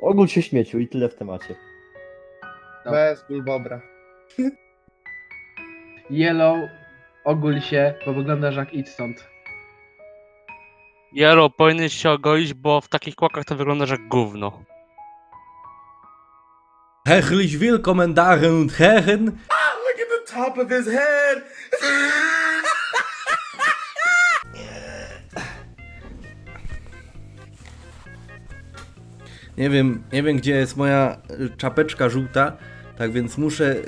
Ogól się śmieciu i tyle w temacie. No. Bez bulbobra. Yellow, ogól się, bo wyglądasz jak idź stąd. Jaro, powinieneś się ogoić, bo w takich kłakach to wyglądasz jak gówno. Herzlich willkommen Damen und Herren. Look at the top of his head! Nie wiem, nie wiem gdzie jest moja y, czapeczka żółta, tak więc muszę, y,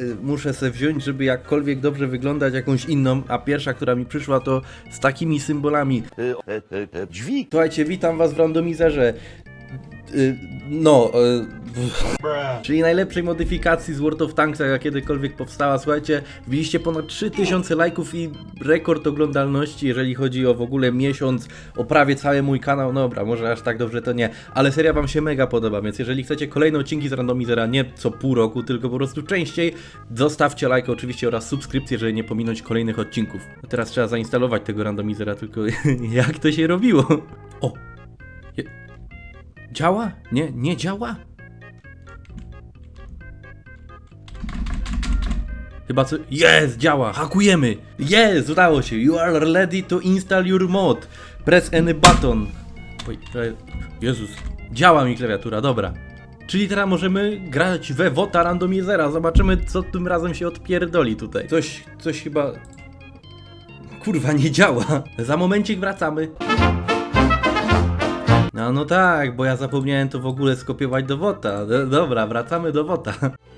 y, muszę se wziąć, żeby jakkolwiek dobrze wyglądać jakąś inną, a pierwsza, która mi przyszła to z takimi symbolami. Dźwig. Słuchajcie, witam was w randomizerze. Y, No, y, czyli najlepszej modyfikacji z World of Tanks, jaka kiedykolwiek powstała. Słuchajcie, wbiliście ponad 3000 lajków i rekord oglądalności, jeżeli chodzi o w ogóle miesiąc, o prawie cały mój kanał. No dobra, może aż tak dobrze to nie, ale seria wam się mega podoba, więc jeżeli chcecie kolejne odcinki z randomizera, nie co pół roku, tylko po prostu częściej, zostawcie lajka oczywiście oraz subskrypcję, żeby nie pominąć kolejnych odcinków. A teraz trzeba zainstalować tego randomizera, tylko jak to się robiło? O! Działa? Nie, nie działa? Chyba co... Jest, działa, hakujemy! Jest, udało się! You are ready to install your mod. Press any button. Oj, Jezus. Działa mi klawiatura, dobra. Czyli teraz możemy grać we WOTA randomizera. Zobaczymy, co tym razem się odpierdoli tutaj. Coś, coś chyba... Kurwa, nie działa. Za momencik wracamy. No, no tak, bo ja zapomniałem to w ogóle skopiować do WOTA. D- Dobra, wracamy do WOTA.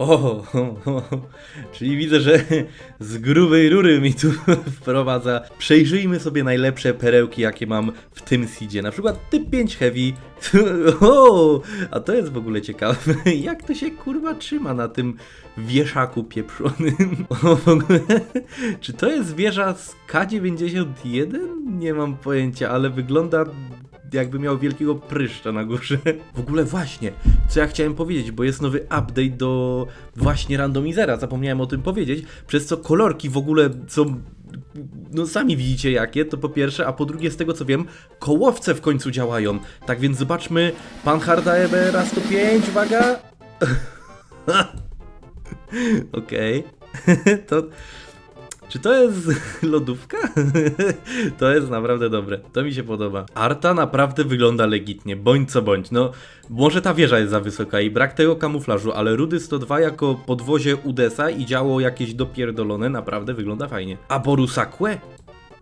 O, czyli widzę, że z grubej rury mi tu wprowadza. Przejrzyjmy sobie najlepsze perełki, jakie mam w tym seedzie. Na przykład typ 5 heavy. O, a to jest w ogóle ciekawe. Jak to się kurwa trzyma na tym wieszaku pieprzonym? O, w ogóle, czy to jest wieża z K91? Nie mam pojęcia, ale wygląda jakby miał wielkiego pryszcza na górze. W ogóle właśnie, co ja chciałem powiedzieć, bo jest nowy update do właśnie randomizera, zapomniałem o tym powiedzieć, przez co kolorki w ogóle są no sami widzicie jakie, to po pierwsze, a po drugie z tego co wiem, kołowce w końcu działają. Tak więc zobaczmy, pan Harda EBR 105, uwaga! Okej, to... Czy to jest lodówka? to jest naprawdę dobre. To mi się podoba. Arta naprawdę wygląda legitnie, bądź co bądź. No, może ta wieża jest za wysoka i brak tego kamuflażu, ale Rudy 102 jako podwozie Udesa i działo jakieś dopierdolone naprawdę wygląda fajnie. A Borusakłe?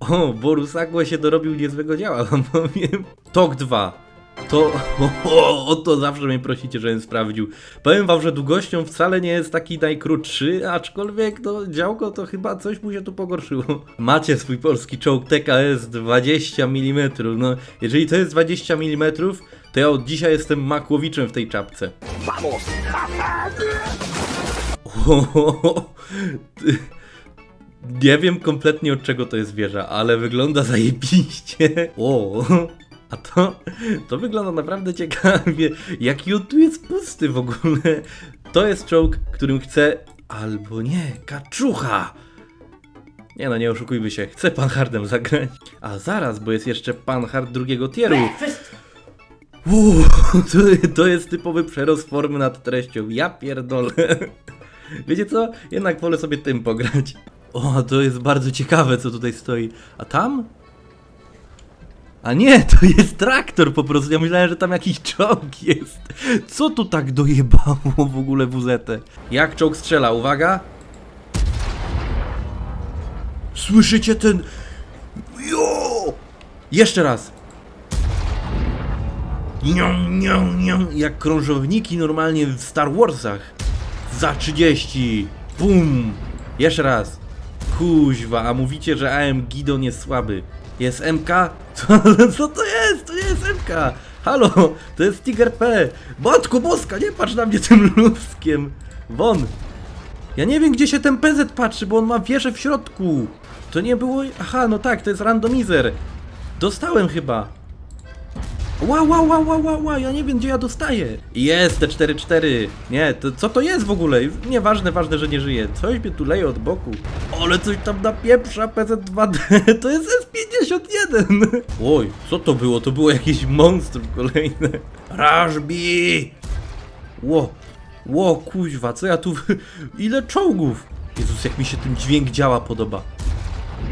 O, Borusakłe się dorobił niezłego działa, powiem. Tok 2. To o, o, o to zawsze mnie prosicie, żebym sprawdził. Powiem wam, że długością wcale nie jest taki najkrótszy, aczkolwiek no działko to chyba coś mu się tu pogorszyło. Macie swój polski czołg TKS 20 mm. No, jeżeli to jest 20 mm, to ja od dzisiaj jestem Makłowiczem w tej czapce. O, ty- Nie wiem kompletnie od czego to jest wieża, ale wygląda zajebiście. O, a to, to wygląda naprawdę ciekawie. Jaki on tu jest pusty w ogóle. To jest czołg, którym chcę, albo nie, kaczucha. Nie no, nie oszukujmy się, chcę pan Hardem zagrać. A zaraz, bo jest jeszcze pan Hard drugiego tieru. Uuu, to, to jest typowy przerost formy nad treścią. Ja pierdolę. Wiecie co? Jednak wolę sobie tym pograć. O, to jest bardzo ciekawe, co tutaj stoi. A tam? A nie, to jest traktor po prostu. Ja myślałem, że tam jakiś czołg jest. Co tu tak dojebało w ogóle WZ? Jak czołg strzela? Uwaga. Słyszycie ten... Jo! Jeszcze raz. Nią, nią, nią. Jak krążowniki normalnie w Star Warsach. Za 30. Bum. Jeszcze raz. Kuźwa, a mówicie, że AM Gidon jest słaby. Jest MK? Co, co to jest? To nie jest MK! Halo, to jest Tiger P! Matko Boska, nie patrz na mnie tym lubskiem! Won! Ja nie wiem, gdzie się ten PZ patrzy, bo on ma wieżę w środku! To nie było... Aha, no tak, to jest randomizer! Dostałem chyba! Ła, ła, ła, ła, ła, ła, ja nie wiem gdzie ja dostaję. Jest te 4-4. Nie, to co to jest w ogóle? Nieważne, ważne, że nie żyje. Coś mnie tu leje od boku. Ale coś tam napieprza PZ2D. To jest S51. Oj, co to było? To było jakieś monstrum kolejne. Rashbi! Ło, ło, kuźwa, co ja tu... Ile czołgów? Jezus, jak mi się ten dźwięk działa podoba.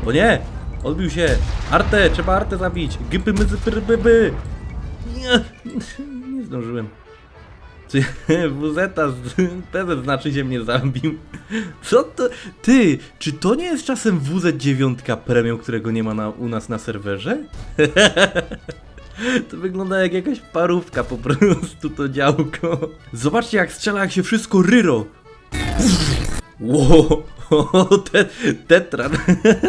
O nie! Odbił się! Artę! Trzeba Artę zabić! Gypy, myzy, pyry, by, by. Nie, zdążyłem. Czy WZ z PZ znaczy się mnie zabił? Co to? Ty, czy to nie jest czasem WZ9 premium, którego nie ma na, u nas na serwerze? To wygląda jak jakaś parówka po prostu to działko. Zobaczcie jak strzela, jak się wszystko ryro. Ło, te, tetran.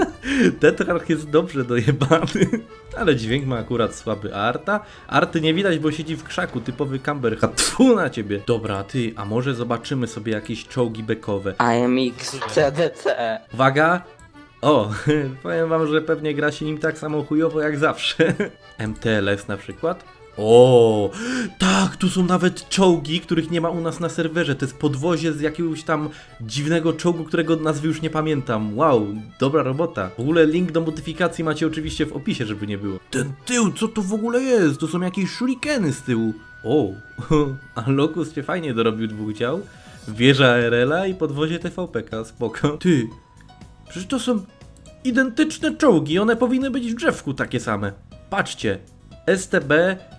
Tetrarch jest dobrze dojebany. Ale dźwięk ma akurat słaby. A Arta? Arty nie widać, bo siedzi w krzaku. Typowy camber. Tfu na ciebie. Dobra, ty, a może zobaczymy sobie jakieś czołgi bekowe. AMX CDC. Uwaga! O, powiem wam, że pewnie gra się nim tak samo chujowo jak zawsze. MTLS na przykład. O, tak, tu są nawet czołgi, których nie ma u nas na serwerze. To jest podwozie z jakiegoś tam dziwnego czołgu, którego nazwy już nie pamiętam. Wow, dobra robota. W ogóle link do modyfikacji macie oczywiście w opisie, żeby nie było. Ten tył, co to w ogóle jest? To są jakieś shurikeny z tyłu. O, a Locus się fajnie dorobił dwóch dział. Wieża RL-a i podwozie TVPK, spoko. Ty, Przecież to są identyczne czołgi, one powinny być w drzewku takie same. Patrzcie, STB,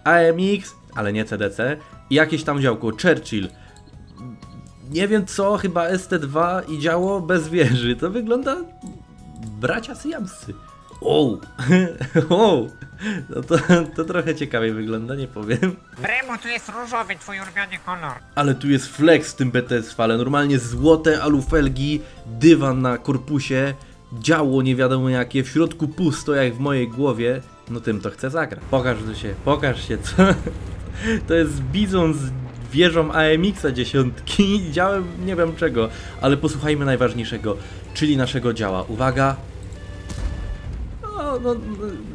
AMX, ale nie CDC i jakieś tam działko, Churchill. Nie wiem co, chyba ST2 i działo bez wieży. To wygląda bracia syjamscy. O, o, no to, to trochę ciekawie wygląda, nie powiem. Bremo, tu jest różowy, twój ulubiony kolor. Ale tu jest flex w tym BTS fale. Normalnie złote alufelgi, dywan na korpusie, działo nie wiadomo jakie, w środku pusto jak w mojej głowie. No tym to chcę zagrać. Pokaż się, pokaż się, co? To jest bizon z wieżą AMX-a dziesiątki, działem nie wiem czego, ale posłuchajmy najważniejszego, czyli naszego działa. Uwaga, no, no,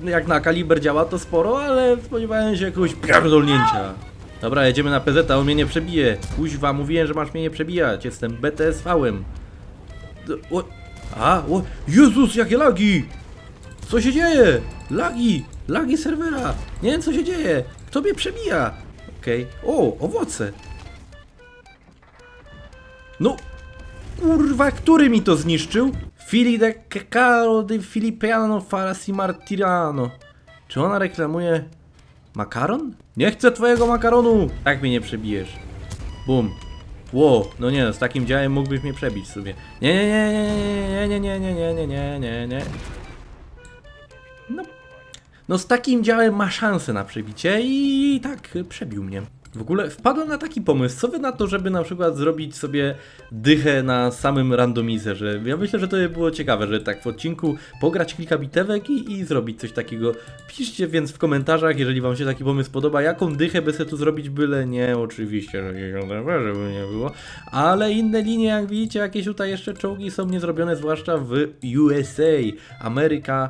no, jak na kaliber działa to sporo, ale spodziewałem się jakiegoś pierdolnięcia. Dobra, jedziemy na PZ, on mnie nie przebije. Kuźwa, mówiłem, że masz mnie nie przebijać. Jestem BTSV-em. O, a, o, Jezus, jakie lagi! Co się dzieje? Lagi! Lagi serwera! Nie wiem, co się dzieje. Kto mnie przebija? Okej. O, owoce. No, Kurwa, który mi to zniszczył? Fili de Caro di Filipiano Farasi Martirano. Czy ona reklamuje makaron? Nie chcę twojego makaronu! Tak mnie nie przebijesz. Bum. Ło, no nie no, z takim działem mógłbyś mnie przebić sobie. Nie, nie, nie, nie, nie, nie, nie, nie, nie, nie, nie. No, no z takim działem ma szansę na przebicie i tak przebił mnie. W ogóle wpadłem na taki pomysł, co wy na to, żeby na przykład zrobić sobie dychę na samym randomizerze. Ja myślę, że to by było ciekawe, że tak w odcinku pograć kilka bitewek i, i zrobić coś takiego. Piszcie więc w komentarzach, jeżeli wam się taki pomysł podoba, jaką dychę by sobie tu zrobić, byle nie oczywiście, że żeby nie było. Ale inne linie, jak widzicie, jakieś tutaj jeszcze czołgi są niezrobione, zwłaszcza w USA. Ameryka...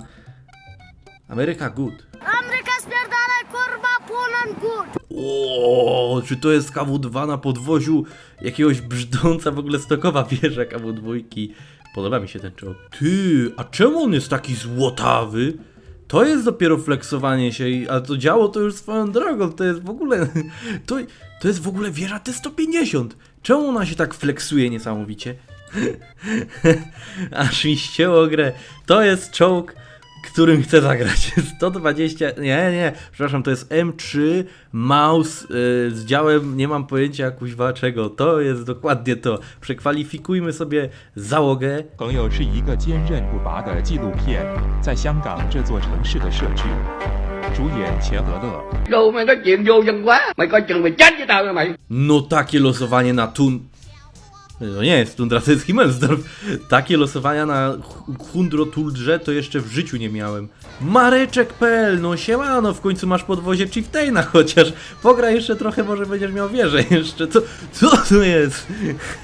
Ameryka good. Ameryka spierdalaj, kurwa, płonan gór. O, czy to jest KW2 na podwoziu jakiegoś brzdąca w ogóle stokowa wieża KW2? Podoba mi się ten czołg. Ty, a czemu on jest taki złotawy? To jest dopiero flexowanie się, a to działo to już swoją drogą, to jest w ogóle, to, to jest w ogóle wieża T-150. Czemu ona się tak flexuje niesamowicie? Aż mi ścięło grę. To jest czołg, którym chcę zagrać. 120. Nie, nie, przepraszam, to jest M3 mouse yy, z działem, nie mam pojęcia kuźwa czego. To jest dokładnie to. Przekwalifikujmy sobie załogę. 朋友是一个坚韧不拔的纪录片，在香港这座城市的设置。主演钱德勒， Đồ mày nói chuyện vô dân quá Mày coi chừng mày chết với tao nha mày No takie losowanie na tun... no nie jest tundra, to jest Himmelsdorf. Takie losowania na Hu- Hundro Tuldrze to jeszcze w życiu nie miałem. Mareczek.pl, no siemano, w końcu masz podwozie Chieftaina chociaż. Pograj jeszcze trochę, może będziesz miał wieżę jeszcze. Co, co to jest?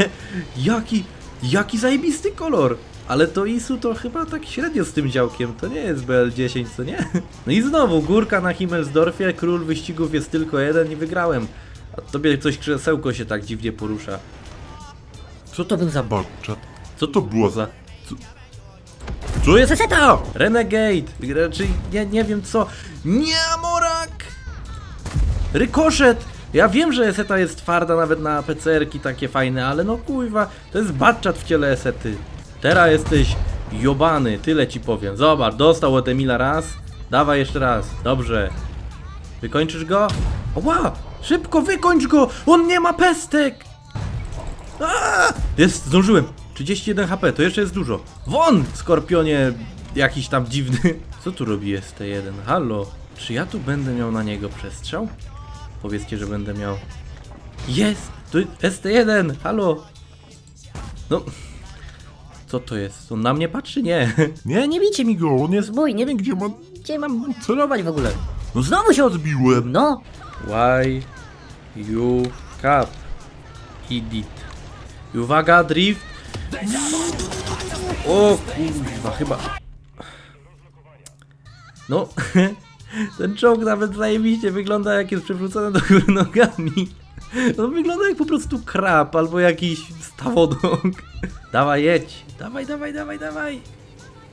Jaki... Jaki zajebisty kolor! Ale to ISU to chyba tak średnio z tym działkiem, to nie jest BL10, co nie? No i znowu, górka na Himmelsdorfie, król wyścigów jest tylko jeden i wygrałem. A tobie coś krzesełko się tak dziwnie porusza. Co to był za? Co to było za... Co, co jest to? Renegade! Raczej nie, nie wiem co. Nie, Morak! Rykoszet! Ja wiem, że Eseta jest twarda nawet na PCR-ki takie fajne, ale no kurwa, to jest batczat w ciele Esety. Teraz jesteś jobany, tyle ci powiem. Zobacz, dostał od Emila raz, dawaj jeszcze raz, dobrze. Wykończysz go? Ła! Szybko wykończ go! On nie ma pestek! Jest, zdążyłem. 31 HP, to jeszcze jest dużo. Won! Skorpionie jakiś tam dziwny. Co tu robi ST1? Halo? Czy ja tu będę miał na niego przestrzał? Powiedzcie, że będę miał. Jest! To ST1! Halo! No. Co to jest? On na mnie patrzy? Nie. Nie, nie bijcie mi go, on jest mój, nie wiem gdzie mam, gdzie mam celować w ogóle. No znowu się odbiłem, no! Why you cap? Idiot. I uwaga, drift. O kurwa, chyba... No, ten czołg nawet zajebiście wygląda jak jest przewrócony do góry nogami. No wygląda jak po prostu krab albo jakiś stawodąg. Dawaj, jedź. Dawaj, dawaj, dawaj, dawaj.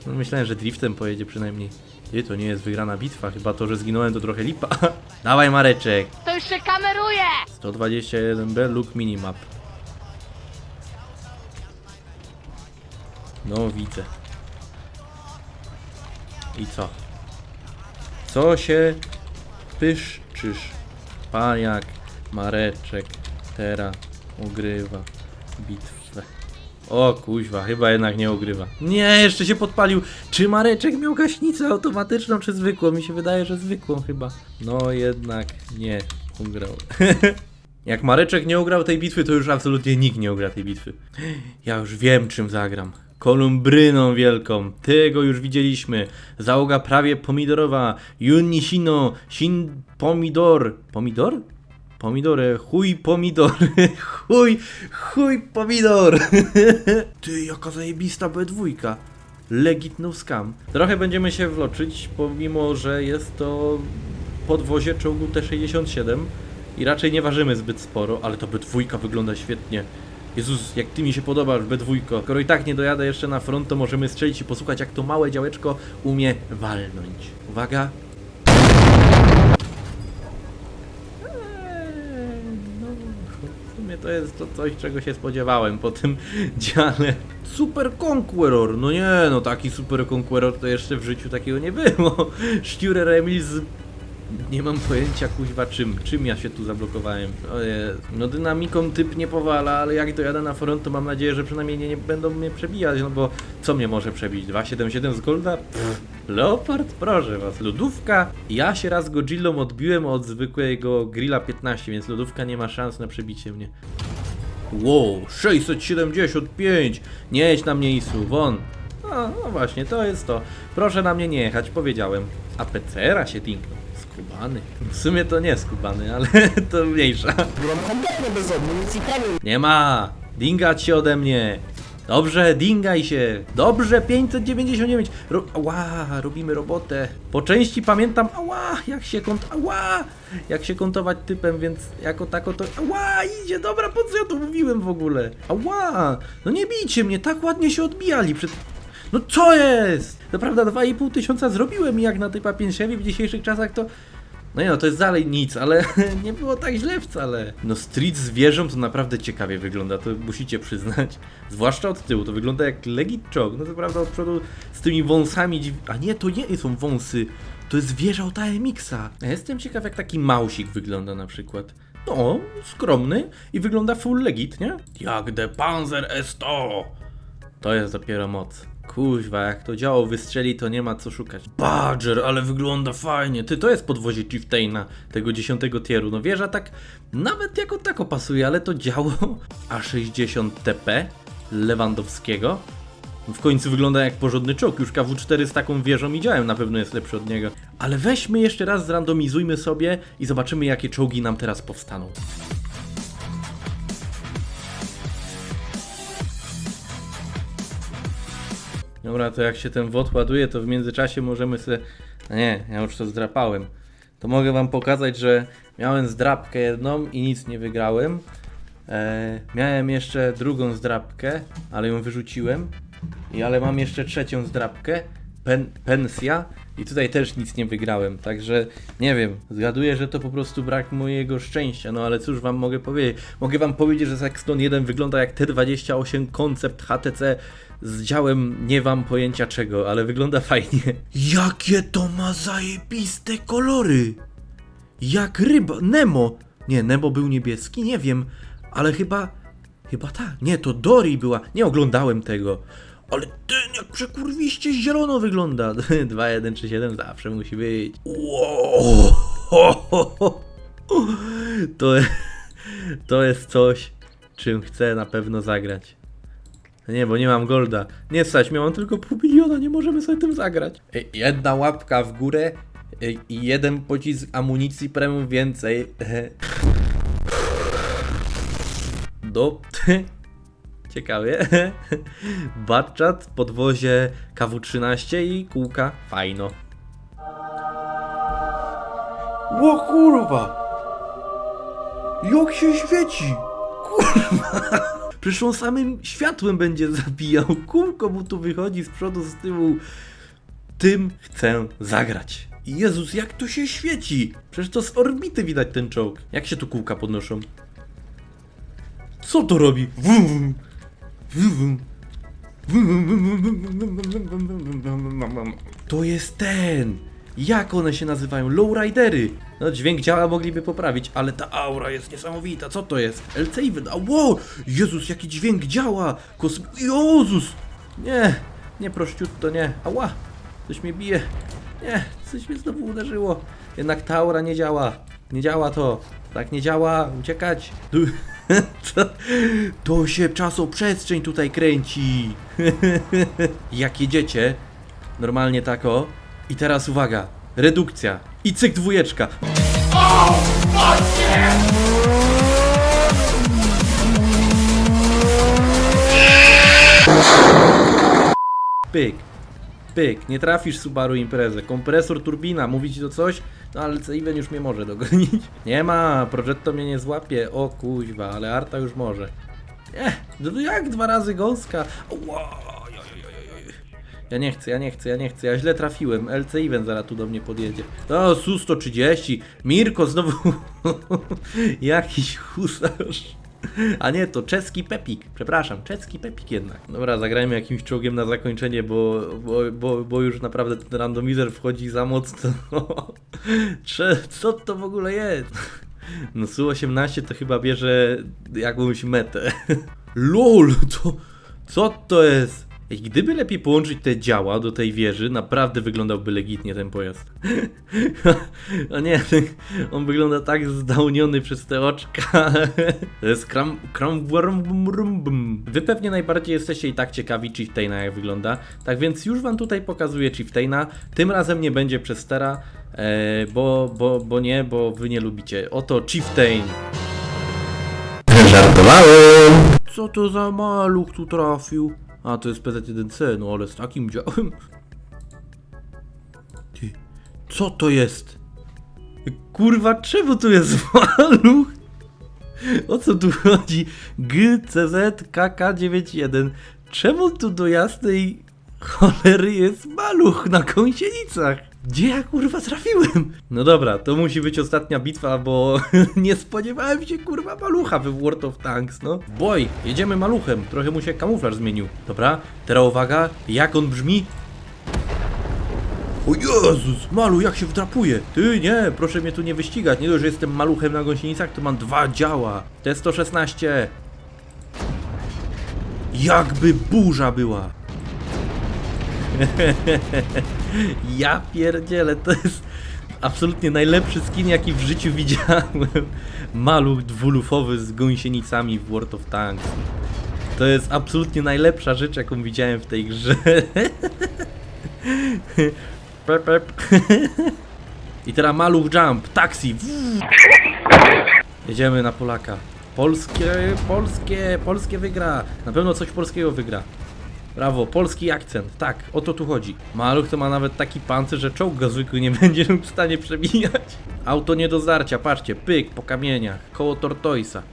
No myślałem, że driftem pojedzie przynajmniej. Ty, to nie jest wygrana bitwa, chyba to, że zginąłem to trochę lipa. Dawaj Mareczek. To już się kameruje! 121B look minimap. No widzę. I co? Co się pyszczysz? Pajak, Mareczek, teraz ugrywa bitwę. O kuźwa, chyba jednak nie ugrywa. Nie, jeszcze się podpalił. Czy Mareczek miał gaśnicę automatyczną czy zwykłą? Mi się wydaje, że zwykłą chyba. No jednak nie ugrał. Jak Mareczek nie ugrał tej bitwy, to już absolutnie nikt nie ugra tej bitwy. Ja już wiem, czym zagram. Kolumbryną wielką. Tego już widzieliśmy. Załoga prawie pomidorowa. Junisino. Shin pomidor. Pomidor? Pomidory. Chuj pomidor. Chuj. Chuj pomidor. Ty, jaka zajebista B2. Legit no scam. Trochę będziemy się wloczyć, pomimo, że jest to podwozie czołgu T-67 i raczej nie ważymy zbyt sporo, ale to B2 wygląda świetnie. Jezus, jak ty mi się podobasz, B2. Skoro i tak nie dojadę jeszcze na front, to możemy strzelić i posłuchać, jak to małe działeczko umie walnąć. Uwaga. No, w sumie to jest to coś, czego się spodziewałem po tym dziale. Super Conqueror! No nie, no taki Super Conqueror to jeszcze w życiu takiego nie było. Stürer z nie mam pojęcia kuźwa czym, czym ja się tu zablokowałem. No dynamiką typ nie powala, ale jak dojadę na front, to mam nadzieję, że przynajmniej nie, nie będą mnie przebijać, no bo co mnie może przebić? 277 z Golda? Pff, Leopard? Proszę was, lodówka. Ja się raz Godzillą odbiłem od zwykłego Grilla 15, więc lodówka nie ma szans na przebicie mnie. Wow, 675! Nie jedź na mnie Isu, won! A, no właśnie, to jest to. Proszę na mnie nie jechać, powiedziałem. A PCR-a się tinknął. Skubany. W sumie to nie skubany, ale to mniejsza. Nie ma! Dingać się ode mnie! Dobrze, dingaj się! Dobrze, 599! Ro ała, robimy robotę. Po części pamiętam, ała, jak się kont... Ała! Jak się kontować typem, więc jako tako to... Ała, idzie, dobra, po co ja to mówiłem w ogóle? Ała! No nie bijcie mnie, tak ładnie się odbijali przed... No co jest? To prawda, 2,5 tysiąca zrobiłem i jak na typa 5 w dzisiejszych czasach to... No nie no, to jest dalej nic, ale nie było tak źle wcale. No street z wieżą to naprawdę ciekawie wygląda, to musicie przyznać. Zwłaszcza od tyłu, to wygląda jak legit czołg. No to prawda od przodu z tymi wąsami dziw... A nie, to nie są wąsy, to jest wieża od AMX-a. Ja jestem ciekaw jak taki mausik wygląda na przykład. No, skromny i wygląda full legit, nie? Jak de Panzer S100! To jest dopiero moc. Kuźwa, jak to działo wystrzeli, to nie ma co szukać. Badger, ale wygląda fajnie. Ty, to jest podwozie Chieftaina, tego 10 tieru. No wieża tak nawet jako tako pasuje, ale to działo A60 TP Lewandowskiego. W końcu wygląda jak porządny czołg. Już KW4 z taką wieżą widziałem, na pewno jest lepszy od niego. Ale weźmy jeszcze raz, zrandomizujmy sobie i zobaczymy, jakie czołgi nam teraz powstaną. Dobra, to jak się ten wod ładuje, to w międzyczasie możemy sobie... No nie, ja już to zdrapałem. To mogę wam pokazać, że miałem zdrapkę jedną i nic nie wygrałem. E, miałem jeszcze drugą zdrapkę, ale ją wyrzuciłem. I ale mam jeszcze trzecią zdrapkę, pen, pensja. I tutaj też nic nie wygrałem, także nie wiem, zgaduję, że to po prostu brak mojego szczęścia, no ale cóż wam mogę powiedzieć? Mogę wam powiedzieć, że Saxton 1 wygląda jak T28 koncept HTC z działem nie wam pojęcia czego, ale wygląda fajnie. Jakie to ma zajebiste kolory! Jak ryba, Nemo! Nie, Nemo był niebieski, nie wiem, ale chyba, chyba tak, nie, to Dory była, nie oglądałem tego. Ale ten jak przekurwiście zielono wygląda. 2, 1, 3, 7 zawsze musi być. Wow. To, to jest coś, czym chcę na pewno zagrać. Nie, bo nie mam golda. Nie stać, miałam tylko pół miliona, nie możemy sobie tym zagrać. Jedna łapka w górę i jeden pocisk amunicji premium więcej. Do... Ciekawie. Batchat, podwozie KW13 i kółka. Fajno. Ło kurwa! Jak się świeci! Kurwa! Przecież on samym światłem będzie zabijał. Kółko mu tu wychodzi z przodu, z tyłu. Tym chcę zagrać. Jezus, jak to się świeci! Przecież to z orbity widać ten czołg. Jak się tu kółka podnoszą? Co to robi? Wum, wum. To jest ten! Jak one się nazywają? Lowridery! No dźwięk działa, mogliby poprawić, ale ta aura jest niesamowita. Co to jest? LC Event. Wow! Jezus, jaki dźwięk działa! Kosm... Jezus! Nie, nie prościutto, nie. Ała! Coś mnie bije. Nie, coś mnie znowu uderzyło. Jednak ta aura nie działa. Nie działa to. Tak nie działa. Uciekać. To, to się czasoprzestrzeń tutaj kręci. Jak jedziecie, normalnie tako. I teraz uwaga, redukcja. I cyk dwójeczka. Pyk. Pyk, nie trafisz Subaru imprezę. Kompresor, turbina, mówi ci to coś? No ale Ceiven już mnie może dogonić. Nie ma, Progetto mnie nie złapie. O kuźwa, ale Arta już może. Nie, no jak dwa razy gąska? Ja nie chcę, ja nie chcę, ja nie chcę, ja źle trafiłem. LC Event zaraz tu do mnie podjedzie. No, Su-130, Mirko znowu, jakiś husarz. A nie, to czeski Pepik. Przepraszam, czeski Pepik jednak. Dobra, zagrajmy jakimś czołgiem na zakończenie, bo, bo, bo, bo już naprawdę ten randomizer wchodzi za mocno. Co to w ogóle jest? No Su-18 to chyba bierze jakąś metę. LOL, to... Co to jest? Ej, Gdyby lepiej połączyć te działa do tej wieży, naprawdę wyglądałby legitnie ten pojazd. O nie, on wygląda tak zdałniony przez te oczka. To jest kram... kram... Wy pewnie najbardziej jesteście i tak ciekawi Chieftaina jak wygląda. Tak więc już wam tutaj pokazuję Chieftaina. Tym razem nie będzie przez Stera, e, bo, bo, bo nie, bo wy nie lubicie. Oto Chieftain. Żartowałem! Co to za maluch tu trafił? A, to jest PZ1C, no ale z takim działem. Ty, co to jest? Kurwa, czemu tu jest maluch? O co tu chodzi? GCZ-KK91. Czemu tu do jasnej cholery jest maluch na gąsienicach? Gdzie ja kurwa trafiłem? No dobra, to musi być ostatnia bitwa, bo nie spodziewałem się kurwa malucha w World of Tanks, no. Boj, jedziemy maluchem, trochę mu się kamuflaż zmienił. Dobra, teraz uwaga, jak on brzmi? O Jezus, malu, jak się wdrapuje. Ty, nie, proszę mnie tu nie wyścigać. Nie dość, że jestem maluchem na gąsienicach, to mam dwa działa. T-116. Jakby burza była. ja pierdzielę, to jest absolutnie najlepszy skin, jaki w życiu widziałem. Maluch dwulufowy z gąsienicami w World of Tanks. To jest absolutnie najlepsza rzecz, jaką widziałem w tej grze. Pep, pep. I teraz maluch jump, taksi. Jedziemy na Polaka. Polskie, polskie, polskie wygra. Na pewno coś polskiego wygra. Brawo, polski akcent. Tak, o to tu chodzi. Maluch to ma nawet taki pancerz, że czołg go zwykły nie będzie w stanie przebijać. Auto nie do zdarcia, patrzcie, pyk po kamieniach, koło Tortoisa.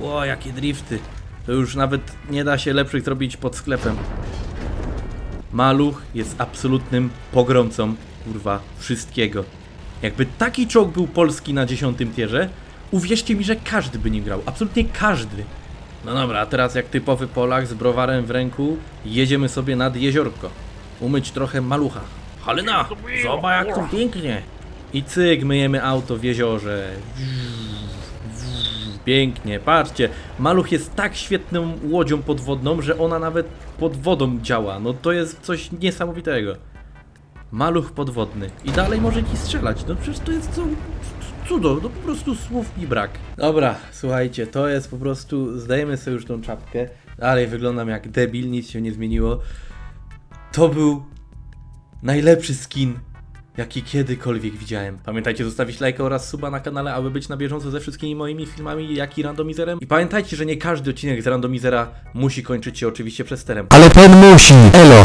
Ło, jakie drifty. To już nawet nie da się lepszych zrobić pod sklepem. Maluch jest absolutnym pogromcą, kurwa, wszystkiego. Jakby taki czołg był polski na dziesiątym tierze, uwierzcie mi, że każdy by nim grał. Absolutnie każdy. No dobra, a teraz jak typowy Polak z browarem w ręku, jedziemy sobie nad jeziorko. Umyć trochę malucha. Halina, zobacz jak tu pięknie. I cyk, myjemy auto w jeziorze. Pięknie, patrzcie. Maluch jest tak świetną łodzią podwodną, że ona nawet pod wodą działa. No to jest coś niesamowitego. Maluch podwodny. I dalej może ci strzelać. No przecież to jest co, cudo. No po prostu słów mi brak. Dobra, słuchajcie, to jest po prostu... Zdajemy sobie już tą czapkę. Dalej wyglądam jak debil, nic się nie zmieniło. To był najlepszy skin, jaki kiedykolwiek widziałem. Pamiętajcie zostawić lajka oraz suba na kanale, aby być na bieżąco ze wszystkimi moimi filmami, jak i randomizerem. I pamiętajcie, że nie każdy odcinek z randomizera musi kończyć się oczywiście przesterem. Ale ten musi, elo!